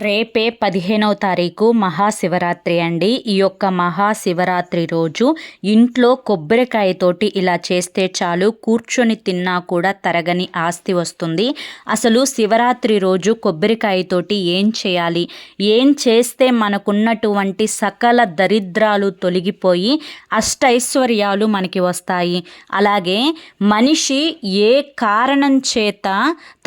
రేపే పదిహేనవ తారీఖు మహాశివరాత్రి అండి. ఈ యొక్క మహాశివరాత్రి రోజు ఇంట్లో కొబ్బరికాయతోటి ఇలా చేస్తే చాలు కూర్చొని తిన్నా కూడా తరగని ఆస్తి వస్తుంది. అసలు శివరాత్రి రోజు కొబ్బరికాయతోటి ఏం చేయాలి? ఏం చేస్తే మనకున్నటువంటి సకల దరిద్రాలు తొలగిపోయి అష్టైశ్వర్యాలు మనకి వస్తాయి? అలాగే మనిషి ఏ కారణం చేత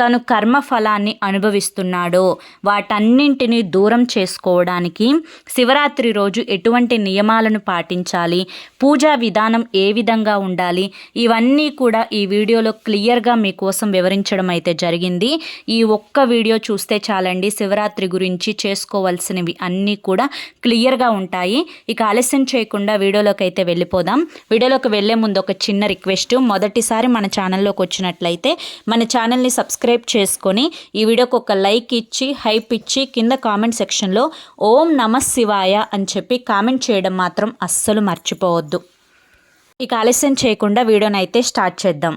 తను కర్మఫలాన్ని అనుభవిస్తున్నాడో వాటన్ని అన్నింటినీ దూరం చేసుకోవడానికి శివరాత్రి రోజు ఎటువంటి నియమాలను పాటించాలి? పూజా విధానం ఏ విధంగా ఉండాలి? ఇవన్నీ కూడా ఈ వీడియోలో క్లియర్గా మీకోసం వివరించడం అయితే జరిగింది. ఈ ఒక్క వీడియో చూస్తే చాలండి శివరాత్రి గురించి చేసుకోవాల్సినవి అన్నీ కూడా క్లియర్గా ఉంటాయి. ఇక ఆలస్యం చేయకుండా వీడియోలోకి అయితే వెళ్ళిపోదాం. వీడియోలోకి వెళ్ళే ముందు ఒక చిన్న రిక్వెస్ట్. మొదటిసారి మన ఛానల్లోకి వచ్చినట్లయితే మన ఛానల్ని సబ్స్క్రైబ్ చేసుకొని ఈ వీడియోకి ఒక లైక్ ఇచ్చి హైప్ ఇచ్చి కింద కామెంట్ సెక్షన్లో ఓం నమ శివాయ అని చెప్పి కామెంట్ చేయడం మాత్రం అస్సలు మర్చిపోవద్దు. ఇక ఆలస్యం చేయకుండా వీడియోనైతే స్టార్ట్ చేద్దాం.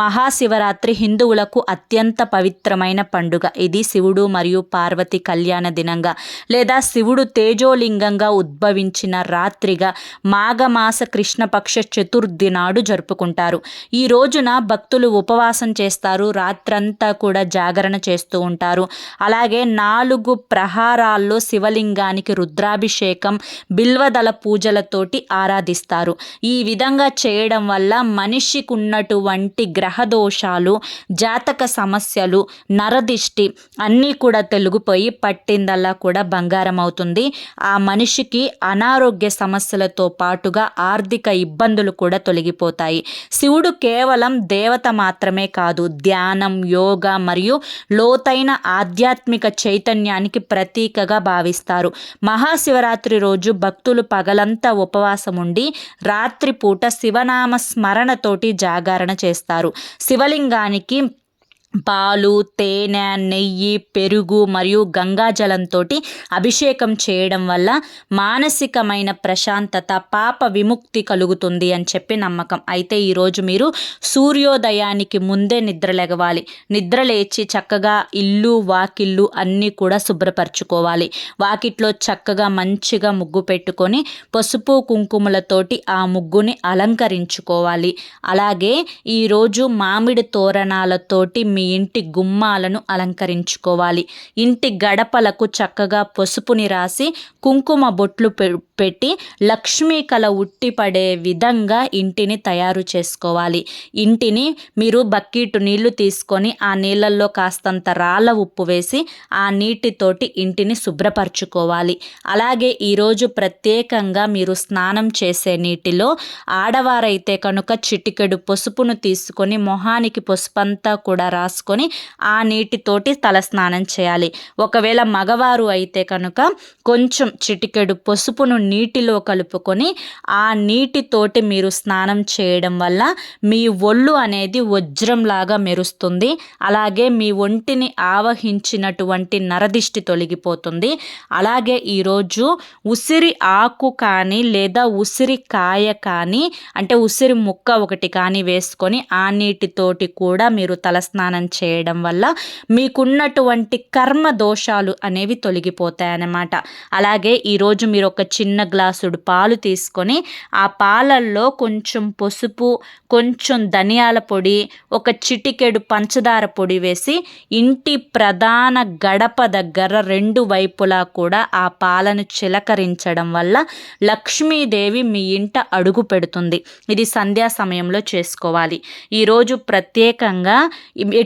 మహాశివరాత్రి హిందువులకు అత్యంత పవిత్రమైన పండుగ. ఇది శివుడు మరియు పార్వతి కళ్యాణ దినంగా లేదా శివుడు తేజోలింగంగా ఉద్భవించిన రాత్రిగా మాఘమాస కృష్ణపక్ష చతుర్థి నాడు జరుపుకుంటారు. ఈ రోజున భక్తులు ఉపవాసం చేస్తారు రాత్రంతా కూడా జాగరణ చేస్తూ ఉంటారు. అలాగే నాలుగు ప్రహారాల్లో శివలింగానికి రుద్రాభిషేకం బిల్వదల పూజలతోటి ఆరాధిస్తారు. ఈ విధంగా చేయడం వల్ల మనిషికి ఉన్నటువంటి గ్రహదోషాలు జాతక సమస్యలు నరదిష్టి అన్నీ కూడా తెలుగుపోయి పట్టిందల్లా కూడా బంగారం అవుతుంది. ఆ మనిషికి అనారోగ్య సమస్యలతో పాటుగా ఆర్థిక ఇబ్బందులు కూడా తొలగిపోతాయి. శివుడు కేవలం దేవత మాత్రమే కాదు ధ్యానం యోగా మరియు లోతైన ఆధ్యాత్మిక చైతన్యానికి ప్రతీకగా భావిస్తారు. మహాశివరాత్రి రోజు భక్తులు పగలంతా ఉపవాసం ఉండి రాత్రిపూట శివనామ స్మరణతోటి జాగరణ చేస్తారు. శివలింగానికి పాలు తేనె నెయ్యి పెరుగు మరియు గంగాజలంతో అభిషేకం చేయడం వల్ల మానసికమైన ప్రశాంతత పాప విముక్తి కలుగుతుంది అని చెప్పి నమ్మకం. అయితే ఈరోజు మీరు సూర్యోదయానికి ముందే నిద్ర లెగవాలి నిద్ర లేచి చక్కగా ఇల్లు వాకిళ్ళు అన్నీ కూడా శుభ్రపరచుకోవాలి. వాకిట్లో చక్కగా మంచిగా ముగ్గు పెట్టుకొని పసుపు కుంకుమలతోటి ఆ ముగ్గుని అలంకరించుకోవాలి. అలాగే ఈరోజు మామిడి తోరణాలతోటి మీ ఇంటి గుమ్మాలను అలంకరించుకోవాలి. ఇంటి గడపలకు చక్కగా పసుపుని రాసి కుంకుమ బొట్లు పెట్టి లక్ష్మీ కళ ఉట్టిపడే విధంగా ఇంటిని తయారు చేసుకోవాలి. ఇంటిని మీరు బకెట్ నీళ్ళు తీసుకొని ఆ నీళ్ళల్లో కాస్తంత రాళ్ళ ఉప్పు వేసి ఆ నీటితోటి ఇంటిని శుభ్రపరచుకోవాలి. అలాగే ఈరోజు ప్రత్యేకంగా మీరు స్నానం చేసే నీటిలో ఆడవారైతే కనుక చిటికెడు పసుపును తీసుకొని మొహానికి పసుపంతా కూడా రా రాసుకొని ఆ నీటితోటి తల స్నానం చేయాలి. ఒకవేళ మగవారు అయితే కనుక కొంచెం చిటికెడు పసుపును నీటిలో కలుపుకొని ఆ నీటితోటి మీరు స్నానం చేయడం వల్ల మీ ఒళ్ళు అనేది వజ్రంలాగా మెరుస్తుంది. అలాగే మీ ఒంటిని ఆవహించినటువంటి నరదిష్టి తొలగిపోతుంది. అలాగే ఈరోజు ఉసిరి ఆకు కానీ లేదా ఉసిరి కాయ కానీ అంటే ఉసిరి ముక్క ఒకటి కానీ వేసుకొని ఆ నీటితోటి కూడా మీరు తలస్నానం చేయడం వల్ల మీకున్నటువంటి కర్మ దోషాలు అనేవి తొలగిపోతాయి అన్నమాట అలాగే ఈరోజు మీరు ఒక చిన్న గ్లాసుడు పాలు తీసుకొని ఆ పాలల్లో కొంచెం పసుపు కొంచెం ధనియాల పొడి ఒక చిటికెడు పంచదార పొడి వేసి ఇంటి ప్రధాన గడప దగ్గర రెండు వైపులా కూడా ఆ పాలను చిలకరించడం వల్ల లక్ష్మీదేవి మీ ఇంట అడుగు పెడుతుంది. ఇది సంధ్యా సమయంలో చేసుకోవాలి. ఈరోజు ప్రత్యేకంగా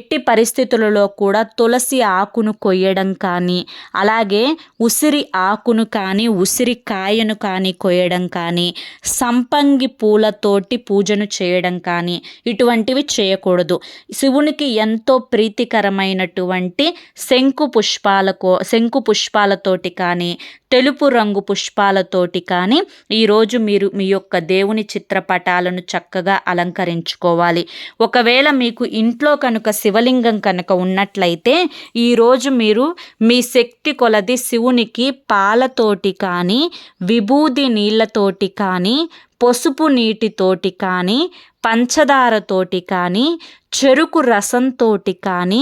ఎట్టి పరిస్థితులలో కూడా తులసి ఆకును కొయ్యడం కానీ అలాగే ఉసిరి ఆకును కానీ ఉసిరి కాయను కానీ కొయ్యడం కానీ సంపంగి పూలతోటి పూజను చేయడం కానీ ఇటువంటివి చేయకూడదు. శివునికి ఎంతో ప్రీతికరమైనటువంటి శంకు పుష్పాలకో శంకు పుష్పాలతోటి కానీ తెలుపు రంగు పుష్పాలతోటి కానీ ఈరోజు మీరు మీ యొక్క దేవుని చిత్రపటాలను చక్కగా అలంకరించుకోవాలి. ఒకవేళ మీకు ఇంట్లో కనుక శివలింగం కనుక ఉన్నట్లయితే ఈరోజు మీరు మీ శక్తి కొలది శివునికి పాలతోటి కానీ విభూది నీళ్ళతోటి కానీ పసుపు నీటితోటి కానీ పంచదారతోటి కానీ చెరుకు రసంతోటి కానీ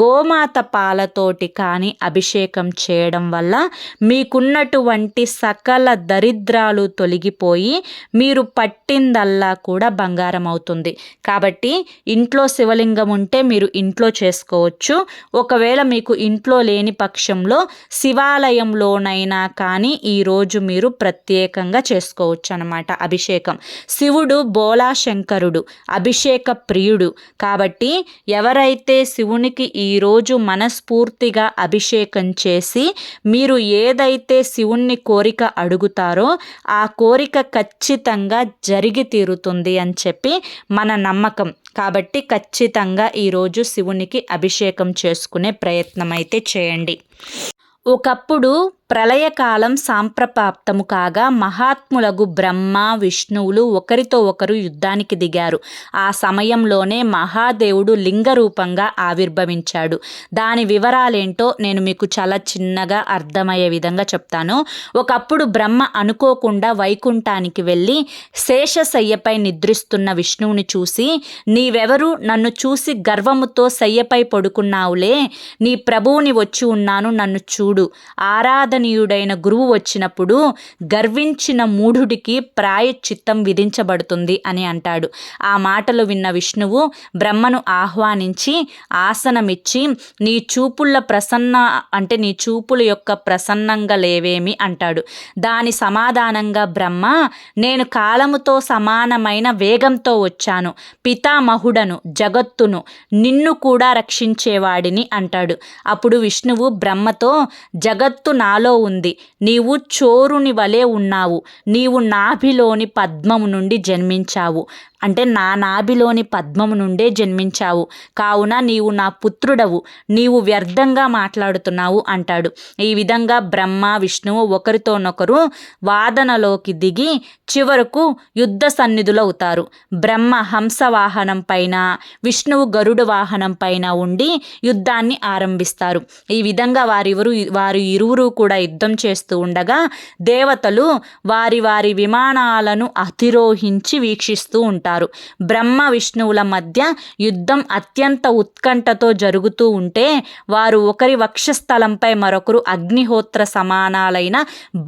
గోమాత పాలతోటి కానీ అభిషేకం చేయడం వల్ల మీకున్నటువంటి సకల దరిద్రాలు తొలగిపోయి మీరు పట్టిందల్లా కూడా బంగారం అవుతుంది. కాబట్టి ఇంట్లో శివలింగం ఉంటే మీరు ఇంట్లో చేసుకోవచ్చు. ఒకవేళ మీకు ఇంట్లో లేని పక్షంలో శివాలయంలోనైనా కానీ ఈరోజు మీరు ప్రత్యేకంగా చేసుకోవచ్చు అనమాట అభిషేకం. శివుడు బోలాశంకరుడు అభిషేక ప్రియుడు. కాబట్టి ఎవరైతే శివునికి ఈరోజు మనస్ఫూర్తిగా అభిషేకం చేసి మీరు ఏదైతే శివుణ్ణి కోరిక అడుగుతారో ఆ కోరిక ఖచ్చితంగా జరిగి తీరుతుంది అని చెప్పి మన నమ్మకం. కాబట్టి ఖచ్చితంగా ఈరోజు శివునికి అభిషేకం చేసుకునే ప్రయత్నం అయితే చేయండి. ఒకప్పుడు ప్రళయకాలం సాంప్రపాప్తము కాగా మహాత్ములగు బ్రహ్మ విష్ణువులు ఒకరితో ఒకరు యుద్ధానికి దిగారు. ఆ సమయంలోనే మహాదేవుడు లింగ రూపంగా ఆవిర్భవించాడు. దాని వివరాలేంటో నేను మీకు చాలా చిన్నగా అర్థమయ్యే విధంగా చెప్తాను. ఒకప్పుడు బ్రహ్మ అనుకోకుండా వైకుంఠానికి వెళ్ళి శేషశయ్యపై నిద్రిస్తున్న విష్ణువుని చూసి నీవెవరు? నన్ను చూసి గర్వముతో శయ్యపై పడుకున్నావులే. నీ ప్రభువుని వచ్చి ఉన్నాను నన్ను చూడు. ఆరాధన ఆరాధనీయుడైన గురువు వచ్చినప్పుడు గర్వించిన మూఢుడికి ప్రాయచిత్తం విధించబడుతుంది అని అంటాడు. ఆ మాటలు విన్న విష్ణువు బ్రహ్మను ఆహ్వానించి ఆసనమిచ్చి నీ చూపుల ప్రసన్న అంటే నీ చూపుల యొక్క ప్రసన్నంగా లేవేమి అంటాడు. దాని సమాధానంగా బ్రహ్మ నేను కాలముతో సమానమైన వేగంతో వచ్చాను. పితామహుడను జగత్తును నిన్ను కూడా రక్షించేవాడిని అంటాడు. అప్పుడు విష్ణువు బ్రహ్మతో జగత్తు నాలో నీలో ఉంది. నీవు చోరుని వలె ఉన్నావు. నీవు నాభిలోని పద్మము నుండి జన్మించావు. అంటే నా నాభిలోని పద్మము నుండే జన్మించావు. కావున నీవు నా పుత్రుడవు. నీవు వ్యర్థంగా మాట్లాడుతున్నావు అంటాడు. ఈ విధంగా బ్రహ్మ విష్ణువు ఒకరితోనొకరు వాదనలోకి దిగి చివరకు యుద్ధ సన్నిధులవుతారు బ్రహ్మ హంస వాహనం పైన విష్ణువు గరుడు వాహనం పైన ఉండి యుద్ధాన్ని ఆరంభిస్తారు. ఈ విధంగా వారివరు వారు ఇరువురు కూడా యుద్ధం చేస్తూ ఉండగా దేవతలు వారి వారి విమానాలను అతిరోహించి వీక్షిస్తూ ఉంటారు. ఉంటారు బ్రహ్మ విష్ణువుల మధ్య యుద్ధం అత్యంత ఉత్కంఠతో జరుగుతూ ఉంటే వారు ఒకరి వక్షస్థలంపై మరొకరు అగ్నిహోత్ర సమానాలైన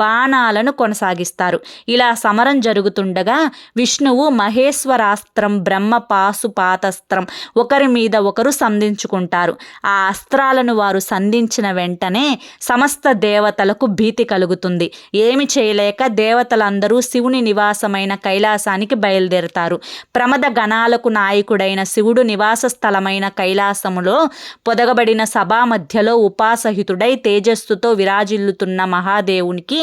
బాణాలను కొనసాగిస్తారు. ఇలా సమరం జరుగుతుండగా విష్ణువు మహేశ్వరాస్త్రం బ్రహ్మ పాశుపాతస్త్రం ఒకరి మీద ఒకరు సంధించుకుంటారు. ఆ అస్త్రాలను వారు సంధించిన వెంటనే సమస్త దేవతలకు భీతి కలుగుతుంది. ఏమి చేయలేక దేవతలందరూ శివుని నివాసమైన కైలాసానికి బయలుదేరతారు. ప్రమద గణాలకు నాయకుడైన శివుడు నివాస స్థలమైన కైలాసములో పొదగబడిన సభా మధ్యలో ఉపాసహితుడై తేజస్సుతో విరాజిల్లుతున్న మహాదేవునికి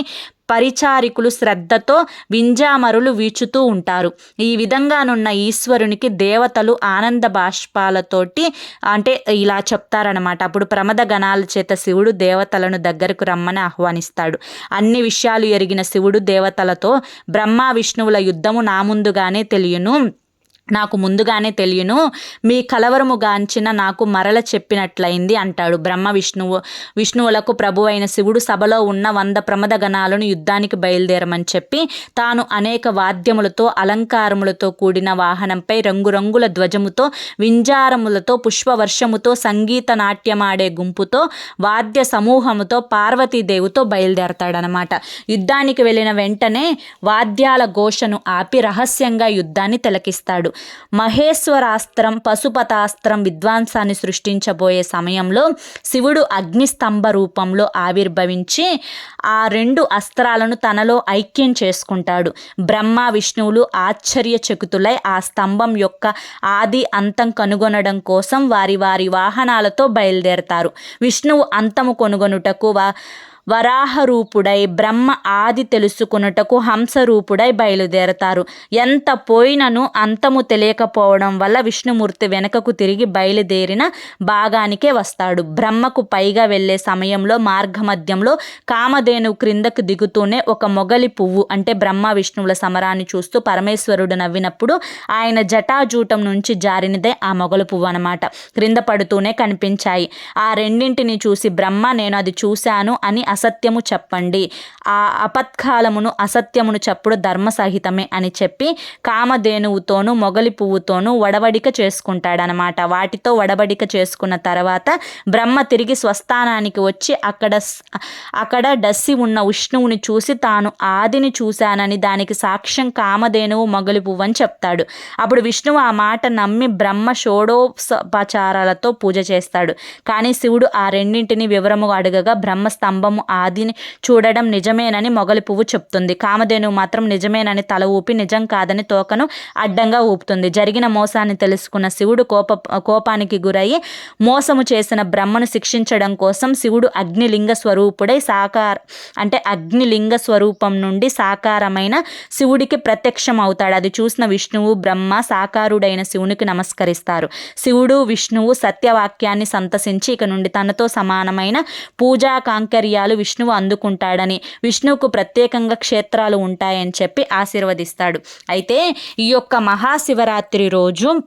పరిచారికులు శ్రద్ధతో వింజామరులు వీచుతూ ఉంటారు. ఈ విధంగానున్న ఈశ్వరునికి దేవతలు ఆనంద బాష్పాలతోటి అంటే ఇలా చెప్తారనమాట అప్పుడు ప్రమద గణాల చేత శివుడు దేవతలను దగ్గరకు రమ్మని ఆహ్వానిస్తాడు. అన్ని విషయాలు ఎరిగిన శివుడు దేవతలతో బ్రహ్మ విష్ణువుల యుద్ధము నా ముందుగానే తెలియను. నాకు ముందుగానే తెలియను మీ కలవరము గాంచిన నాకు మరల చెప్పినట్లయింది అంటాడు బ్రహ్మ విష్ణువు. విష్ణువులకు ప్రభు అయిన శివుడు సభలో ఉన్న వంద ప్రమద గణాలను యుద్ధానికి బయలుదేరమని చెప్పి తాను అనేక వాద్యములతో అలంకారములతో కూడిన వాహనంపై రంగురంగుల ధ్వజముతో వింజారములతో పుష్పవర్షముతో సంగీత నాట్యమాడే గుంపుతో వాద్య సమూహముతో పార్వతీదేవితో బయలుదేరతాడనమాట. యుద్ధానికి వెళ్ళిన వెంటనే వాద్యాల ఘోషను ఆపి రహస్యంగా యుద్ధాన్ని తిలకిస్తాడు. మహేశ్వరాస్త్రం పశుపతాస్త్రం విద్వాంసాన్ని సృష్టించబోయే సమయంలో శివుడు అగ్నిస్తంభ రూపంలో ఆవిర్భవించి ఆ రెండు అస్త్రాలను తనలో ఐక్యం చేసుకుంటాడు. బ్రహ్మ విష్ణువులు ఆశ్చర్యచకుతులై ఆ స్తంభం యొక్క ఆది అంతం కనుగొనడం కోసం వారి వారి వాహనాలతో బయలుదేరతారు. విష్ణువు అంతము కొనుగొనుటకు వా వరాహరూపుడై బ్రహ్మ ఆది తెలుసుకున్నటకు హంసరూపుడై బయలుదేరతారు. ఎంత పోయినను అంతము తెలియకపోవడం వల్ల విష్ణుమూర్తి వెనుకకు తిరిగి బయలుదేరిన భాగానికే వస్తాడు. బ్రహ్మకు పైగా వెళ్ళే సమయంలో మార్గమధ్యంలో కామధేను క్రిందకు దిగుతూనే ఒక మొగలి పువ్వు అంటే బ్రహ్మ విష్ణువుల సమరాన్ని చూస్తూ పరమేశ్వరుడు నవ్వినప్పుడు ఆయన జటాజూటం నుంచి జారినదే ఆ మొగలు పువ్వు అనమాట క్రింద పడుతూనే కనిపించాయి. ఆ రెండింటిని చూసి బ్రహ్మ నేను అది చూశాను అని అసత్యము చెప్పండి. ఆ అపత్కాలమును అసత్యమును చెప్పుడు ధర్మసహితమే అని చెప్పి కామధేనువుతోనూ మొగలి పువ్వుతోనూ వడవడిక చేసుకుంటాడనమాట. వాటితో వడబడిక చేసుకున్న తర్వాత బ్రహ్మ తిరిగి స్వస్థానానికి వచ్చి అక్కడ అక్కడ డస్సి ఉన్న విష్ణువుని చూసి తాను ఆదిని చూశానని దానికి సాక్ష్యం కామధేనువు మొగలి పువ్వు అని చెప్తాడు. అప్పుడు విష్ణువు ఆ మాట నమ్మి బ్రహ్మ షోడోపచారాలతో పూజ చేస్తాడు. కానీ శివుడు ఆ రెండింటిని వివరము అడగగా బ్రహ్మ స్తంభము ఆదిని చూడడం నిజమేనని మొగలి పువ్వు చెప్తుంది. కామధేను మాత్రం నిజమేనని తల ఊపి నిజం కాదని తోకను అడ్డంగా ఊపుతుంది. జరిగిన మోసాన్ని తెలుసుకున్న శివుడు కోప కోపానికి గురయ్యి మోసము చేసిన బ్రహ్మను శిక్షించడం కోసం శివుడు అగ్నిలింగ స్వరూపుడై సాకార అంటే అగ్నిలింగ స్వరూపం నుండి సాకారమైన శివుడికి ప్రత్యక్షం అవుతాడు అది చూసిన విష్ణువు బ్రహ్మ సాకారుడైన శివునికి నమస్కరిస్తారు. శివుడు విష్ణువు సత్యవాక్యాన్ని సంతసించి ఇక నుండి తనతో సమానమైన పూజా కాంకర్యాలు విష్ణువు అందుకుంటాడని విష్ణువుకు ప్రత్యేకంగా క్షేత్రాలు ఉంటాయని చెప్పి ఆశీర్వదిస్తాడు. అయితే ఈ యొక్క మహాశివరాత్రి రోజు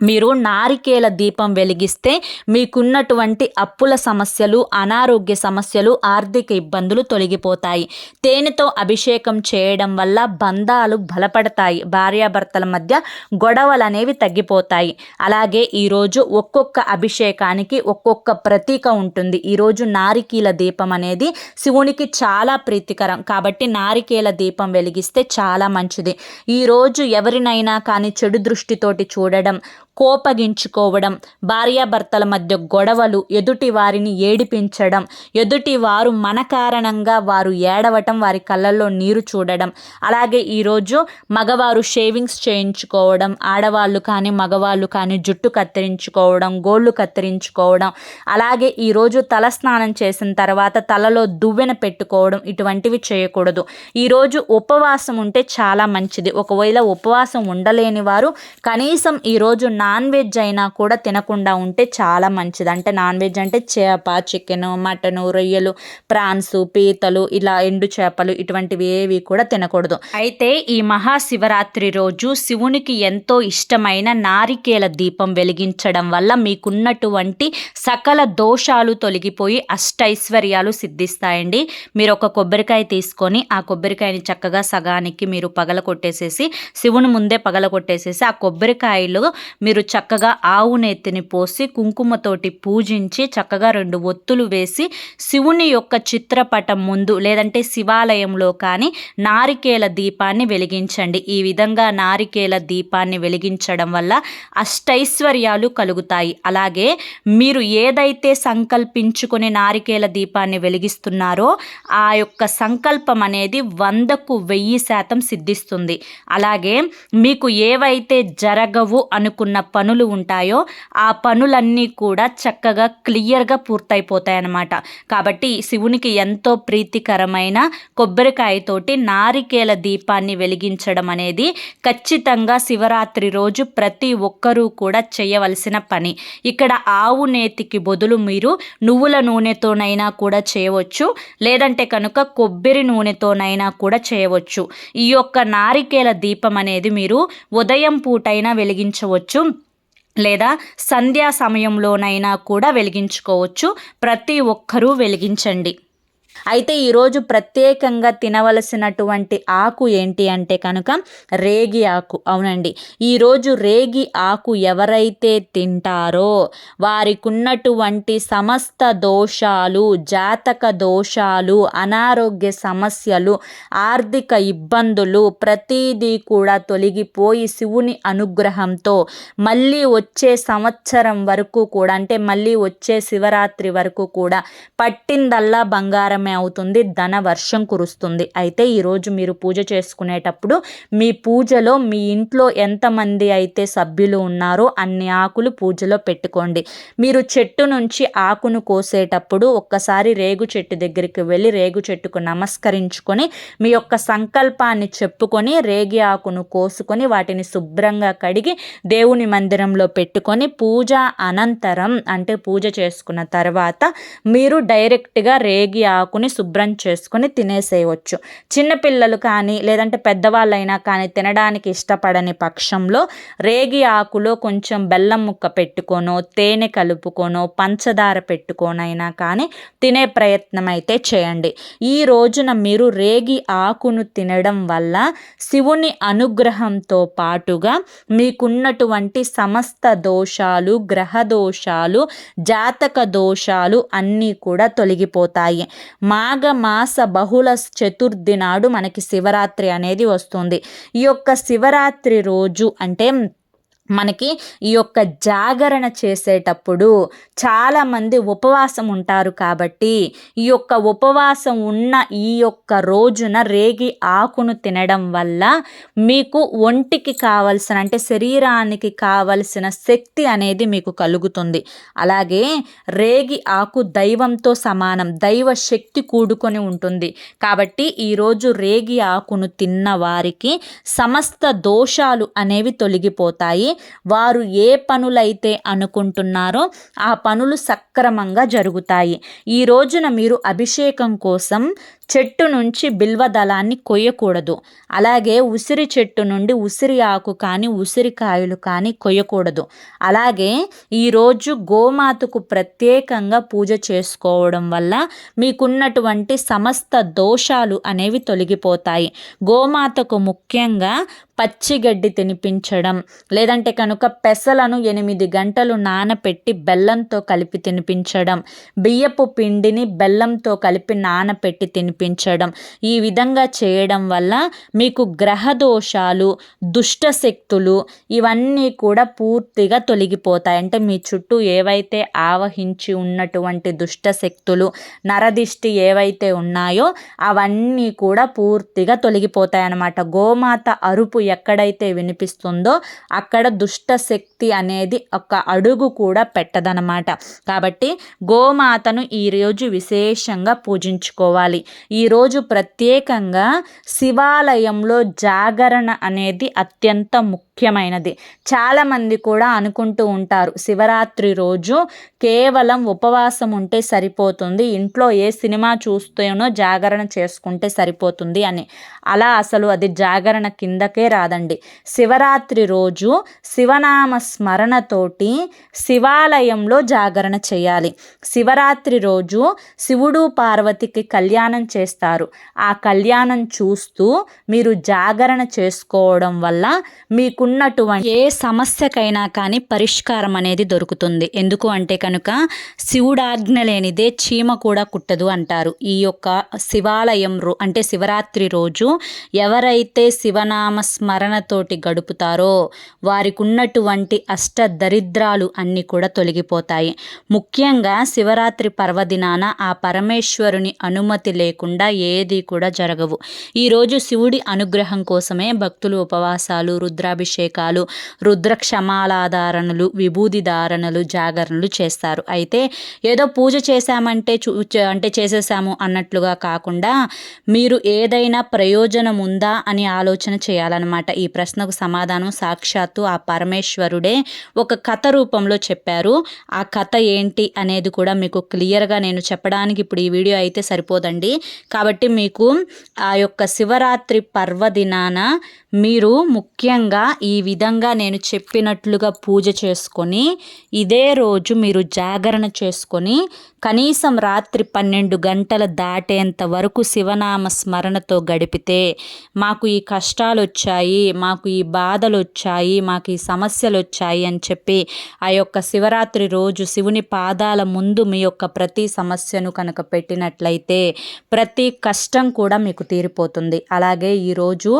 మీరు నారికేల దీపం వెలిగిస్తే మీకున్నటువంటి అప్పుల సమస్యలు అనారోగ్య సమస్యలు ఆర్థిక ఇబ్బందులు తొలగిపోతాయి. తేనెతో అభిషేకం చేయడం వల్ల బంధాలు బలపడతాయి. భార్యాభర్తల మధ్య గొడవలు అనేవి తగ్గిపోతాయి. అలాగే ఈరోజు ఒక్కొక్క అభిషేకానికి ఒక్కొక్క ప్రతీక ఉంటుంది. ఈరోజు నారికీల దీపం అనేది శివునికి చాలా ప్రీతికరం. కాబట్టి నారికేల దీపం వెలిగిస్తే చాలా మంచిది. ఈరోజు ఎవరినైనా కానీ చెడు దృష్టితోటి చూడడం కోపగించుకోవడం భార్యాభర్తల మధ్య గొడవలు ఎదుటి వారిని ఏడిపించడం ఎదుటి వారు మన కారణంగా వారు ఏడవటం వారి కళ్ళల్లో నీరు చూడడం అలాగే ఈరోజు మగవారు షేవింగ్స్ చేయించుకోవడం ఆడవాళ్ళు కానీ మగవాళ్ళు కానీ జుట్టు కత్తిరించుకోవడం గోళ్ళు కత్తిరించుకోవడం అలాగే ఈరోజు తల స్నానం చేసిన తర్వాత తలలో దువ్వెన పెట్టుకోవడం ఇటువంటివి చేయకూడదు. ఈరోజు ఉపవాసం ఉంటే చాలా మంచిది. ఒకవేళ ఉపవాసం ఉండలేని వారు కనీసం ఈరోజు నాన్ వెజ్ అయినా కూడా తినకుండా ఉంటే చాలా మంచిది. అంటే నాన్ వెజ్ అంటే చేప చికెన్ మటన్ రొయ్యలు ప్రాన్స్ పీతలు ఇలా ఎండు చేపలు ఇటువంటివి ఏవి కూడా తినకూడదు. అయితే ఈ మహాశివరాత్రి రోజు శివునికి ఎంతో ఇష్టమైన నారికేల దీపం వెలిగించడం వల్ల మీకున్నటువంటి సకల దోషాలు తొలగిపోయి అష్టైశ్వర్యాలు సిద్ధిస్తాయండి. మీరు ఒక కొబ్బరికాయ తీసుకొని ఆ కొబ్బరికాయని చక్కగా సగానికి మీరు పగల కొట్టేసేసి శివుని ముందే పగల కొట్టేసేసి ఆ కొబ్బరికాయలు మీరు మీరు చక్కగా ఆవు నెత్తిని పోసి కుంకుమతోటి పూజించి చక్కగా రెండు ఒత్తులు వేసి శివుని యొక్క చిత్రపటం ముందు లేదంటే శివాలయంలో కానీ నారికేల దీపాన్ని వెలిగించండి. ఈ విధంగా నారికేల దీపాన్ని వెలిగించడం వల్ల అష్టైశ్వర్యాలు కలుగుతాయి. అలాగే మీరు ఏదైతే సంకల్పించుకొని నారికేల దీపాన్ని వెలిగిస్తున్నారో ఆ యొక్క సంకల్పం అనేది వందకు వెయ్యి శాతం సిద్ధిస్తుంది. అలాగే మీకు ఏవైతే జరగవు అనుకున్న పనులు ఉంటాయో ఆ పనులన్నీ కూడా చక్కగా క్లియర్గా పూర్తయిపోతాయి అన్నమాట కాబట్టి శివునికి ఎంతో ప్రీతికరమైన కొబ్బరికాయతోటి నారికేల దీపాన్ని వెలిగించడం అనేది ఖచ్చితంగా శివరాత్రి రోజు ప్రతి ఒక్కరూ కూడా చేయవలసిన పని. ఇక్కడ ఆవు నేతికి బదులు మీరు నువ్వుల నూనెతోనైనా కూడా చేయవచ్చు. లేదంటే కనుక కొబ్బరి నూనెతోనైనా కూడా చేయవచ్చు. ఈ యొక్క నారికేల దీపం అనేది మీరు ఉదయం పూటైనా వెలిగించవచ్చు. లేదా సంధ్యా సమయంలోనైనా కూడా వెలిగించుకోవచ్చు. ప్రతి ఒక్కరూ వెలిగించండి. అయితే ఈరోజు ప్రత్యేకంగా తినవలసినటువంటి ఆకు ఏంటి అంటే కనుక రేగి ఆకు. అవునండి. ఈరోజు రేగి ఆకు ఎవరైతే తింటారో వారికి ఉన్నటువంటి సమస్త దోషాలు జాతక దోషాలు అనారోగ్య సమస్యలు ఆర్థిక ఇబ్బందులు ప్రతీదీ కూడా తొలగిపోయి శివుని అనుగ్రహంతో మళ్ళీ వచ్చే సంవత్సరం వరకు కూడా అంటే మళ్ళీ వచ్చే శివరాత్రి వరకు కూడా పట్టిందల్లా బంగారం బంగారమే అవుతుంది ధన వర్షం కురుస్తుంది. అయితే ఈరోజు మీరు పూజ చేసుకునేటప్పుడు మీ పూజలో మీ ఇంట్లో ఎంతమంది అయితే సభ్యులు ఉన్నారో అన్ని ఆకులు పూజలో పెట్టుకోండి. మీరు చెట్టు నుంచి ఆకును కోసేటప్పుడు ఒక్కసారి రేగు చెట్టు దగ్గరికి వెళ్ళి రేగు చెట్టుకు నమస్కరించుకొని మీ యొక్క సంకల్పాన్ని చెప్పుకొని రేగి ఆకును కోసుకొని వాటిని శుభ్రంగా కడిగి దేవుని మందిరంలో పెట్టుకొని పూజ అనంతరం అంటే పూజ చేసుకున్న తర్వాత మీరు డైరెక్ట్గా రేగి ఆకు ఆకుని శుభ్రం చేసుకొని తినేసేయవచ్చు చిన్నపిల్లలు కానీ లేదంటే పెద్దవాళ్ళైనా కానీ తినడానికి ఇష్టపడని పక్షంలో రేగి ఆకులో కొంచెం బెల్లం ముక్క పెట్టుకోనో తేనె కలుపుకోనో పంచదార పెట్టుకోనైనా కానీ తినే ప్రయత్నం అయితే చేయండి. ఈ రోజున మీరు రేగి ఆకును తినడం వల్ల శివుని అనుగ్రహంతో పాటుగా మీకున్నటువంటి సమస్త దోషాలు గ్రహ దోషాలు జాతక దోషాలు అన్నీ కూడా తొలగిపోతాయి. మాఘమాస బహుళ చతుర్థి నాడు మనకి శివరాత్రి అనేది వస్తుంది. ఈ యొక్క శివరాత్రి రోజు అంటే మనకి ఈ యొక్క జాగరణ చేసేటప్పుడు చాలామంది ఉపవాసం ఉంటారు కాబట్టి ఈ యొక్క ఉపవాసం ఉన్న ఈ యొక్క రోజున రేగి ఆకును తినడం వల్ల మీకు ఒంటికి కావలసిన అంటే శరీరానికి కావలసిన శక్తి అనేది మీకు కలుగుతుంది. అలాగే రేగి ఆకు దైవంతో సమానం దైవ శక్తి కూడుకొని ఉంటుంది. కాబట్టి ఈరోజు రేగి ఆకును తిన్న వారికి సమస్త దోషాలు అనేవి తొలగిపోతాయి. వారు ఏ పనులైతే అనుకుంటున్నారో ఆ పనులు సక్రమంగా జరుగుతాయి. ఈ రోజున మీరు అభిషేకం కోసం చెట్టు నుంచి బిల్వదళాన్ని కొయ్యకూడదు. అలాగే ఉసిరి చెట్టు నుండి ఉసిరి ఆకు కానీ ఉసిరికాయలు కానీ కొయ్యకూడదు. అలాగే ఈరోజు గోమాతకు ప్రత్యేకంగా పూజ చేసుకోవడం వల్ల మీకున్నటువంటి సమస్త దోషాలు అనేవి తొలగిపోతాయి. గోమాతకు ముఖ్యంగా పచ్చిగడ్డి తినిపించడం లేదంటే కనుక పెసలను ఎనిమిది గంటలు నానపెట్టి బెల్లంతో కలిపి తినిపించడం బియ్యపు పిండిని బెల్లంతో కలిపి నానపెట్టి తినిపించడం ఈ విధంగా చేయడం వల్ల మీకు గ్రహ దోషాలు దుష్ట శక్తులు ఇవన్నీ కూడా పూర్తిగా తొలగిపోతాయి. అంటే మీ చుట్టూ ఏవైతే ఆవహించి ఉన్నటువంటి దుష్ట శక్తులు నరదిష్టి ఏవైతే ఉన్నాయో అవన్నీ కూడా పూర్తిగా తొలగిపోతాయి అన్నమాట గోమాత అరుపు ఎక్కడైతే వినిపిస్తుందో అక్కడ దుష్ట శక్తి అనేది ఒక అడుగు కూడా పెట్టదనమాట కాబట్టి గోమాతను ఈరోజు విశేషంగా పూజించుకోవాలి. ఈరోజు ప్రత్యేకంగా శివాలయంలో జాగరణ అనేది అత్యంత ముఖ్యమైనది. చాలామంది కూడా అనుకుంటూ ఉంటారు శివరాత్రి రోజు కేవలం ఉపవాసం ఉంటే సరిపోతుంది ఇంట్లో ఏ సినిమా చూస్తేనో జాగరణ చేసుకుంటే సరిపోతుంది అని. అలా అసలు అది జాగరణ కిందకే రాదండి. శివరాత్రి రోజు శివనామ స్మరణతోటి శివాలయంలో జాగరణ చేయాలి. శివరాత్రి రోజు శివుడు పార్వతికి కళ్యాణం చేస్తారు. ఆ కళ్యాణం చూస్తూ మీరు జాగరణ చేసుకోవడం వల్ల మీకున్నటువంటి ఏ సమస్యకైనా కానీ పరిష్కారం అనేది దొరుకుతుంది. ఎందుకు అంటే కనుక శివుడాజ్ఞ లేనిదే చీమ కూడా కుట్టదు అంటారు. ఈ యొక్క శివాలయం రో అంటే శివరాత్రి రోజు ఎవరైతే శివనామ స్మరణతోటి గడుపుతారో వారికి ఉన్నటువంటి అష్ట దరిద్రాలు అన్నీ కూడా తొలగిపోతాయి. ముఖ్యంగా శివరాత్రి పర్వదినాన ఆ పరమేశ్వరుని అనుమతి లేకుండా ఏది కూడా జరగవు. ఈరోజు శివుడి అనుగ్రహం కోసమే భక్తులు ఉపవాసాలు రుద్రాభిషేకాలు రుద్ర క్షమాలాధారణలు విభూది ధారణలు జాగరణలు చేస్తారు. అయితే ఏదో పూజ చేశామంటే చూ అంటే చేసేసాము అన్నట్లుగా కాకుండా మీరు ఏదైనా ప్రయోజనం ఉందా అని ఆలోచన చేయాలన్నమాట. ఈ ప్రశ్నకు సమాధానం సాక్షాత్తు ఆ పరమేశ్వరుడే ఒక కథ రూపంలో చెప్పారు. ఆ కథ ఏంటి అనేది కూడా మీకు క్లియర్గా నేను చెప్పడానికి ఇప్పుడు ఈ వీడియో అయితే సరిపోదండి. కాబట్టి మీకు ఆ యొక్క శివరాత్రి పర్వదినాన మీరు ముఖ్యంగా ఈ విధంగా నేను చెప్పినట్లుగా పూజ చేసుకొని ఇదే రోజు మీరు జాగరణ చేసుకొని కనీసం రాత్రి పన్నెండు గంటల దాటేంత వరకు శివనామ స్మరణతో గడిపితే మాకు ఈ కష్టాలు వచ్చాయి మాకు ఈ బాధలు వచ్చాయి మాకు ఈ సమస్యలు వచ్చాయి అని చెప్పి ఆ యొక్క శివరాత్రి రోజు శివుని పాదాల ముందు మీ యొక్క ప్రతి సమస్యను కనుక పెట్టినట్లయితే ప్రతి కష్టం కూడా మీకు తీరిపోతుంది. అలాగే ఈరోజు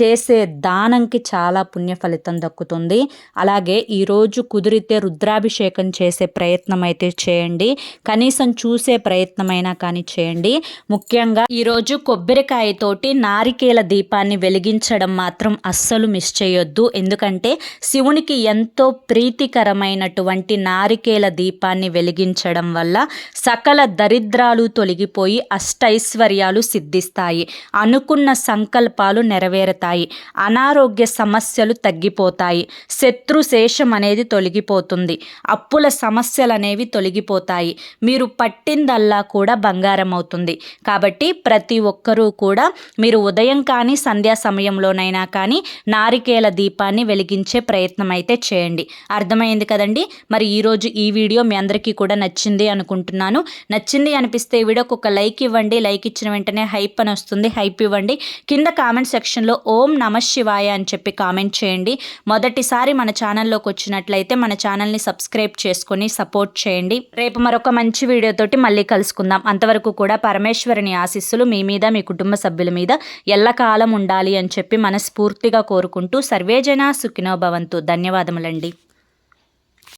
చేసే దానంకి చాలా పుణ్య ఫలితం దక్కుతుంది. అలాగే ఈరోజు కుదిరితే రుద్రాభిషేకం చేసే ప్రయత్నం అయితే చేయండి. కనీసం చూసే ప్రయత్నమైనా కానీ చేయండి. ముఖ్యంగా ఈరోజు కొబ్బరికాయతోటి నారికేల దీపాన్ని వెలిగించడం మాత్రం అస్సలు మిస్ చేయొద్దు. ఎందుకంటే శివునికి ఎంతో ప్రీతికరమైనటువంటి నారికేల దీపాన్ని వెలిగించడం వల్ల సకల దరిద్రాలు తొలగిపోయి అష్టైశ్వర్యాలు సిద్ధిస్తాయి. అనుకున్న సంకల్పాలు నెరవేరుతాయి. అనారోగ్య సమస్యలు తగ్గిపోతాయి. శత్రు శేషం అనేది తొలగిపోతుంది. అప్పుల సమస్యలు అనేవి తొలగిపోతాయి. మీరు మీరు పట్టిందల్లా కూడా బంగారం అవుతుంది కాబట్టి ప్రతి ఒక్కరూ కూడా మీరు ఉదయం కానీ సంధ్యా సమయంలోనైనా కానీ నారికేల దీపాన్ని వెలిగించే ప్రయత్నం అయితే చేయండి. అర్థమైంది కదండి? మరి ఈరోజు ఈ వీడియో మీ అందరికీ కూడా నచ్చింది అనుకుంటున్నాను. నచ్చింది అనిపిస్తే ఈ వీడియోకి ఒక లైక్ ఇవ్వండి. లైక్ ఇచ్చిన వెంటనే హైప్ అని వస్తుంది. హైప్ ఇవ్వండి. కింద కామెంట్ సెక్షన్లో ఓం నమ శివాయ అని చెప్పి కామెంట్ చేయండి. మొదటిసారి మన ఛానల్లోకి వచ్చినట్లయితే మన ఛానల్ని సబ్స్క్రైబ్ చేసుకొని సపోర్ట్ చేయండి. రేపు మరొక మంచి వీడియోతోటి మళ్ళీ కలుసుకుందాం. అంతవరకు కూడా పరమేశ్వరుని ఆశీస్సులు మీ మీద మీ కుటుంబ సభ్యుల మీద ఎల్లకాలం ఉండాలి అని చెప్పి మనస్ఫూర్తిగా కోరుకుంటూ సర్వేజన సుఖినో భవంతు. ధన్యవాదములండి.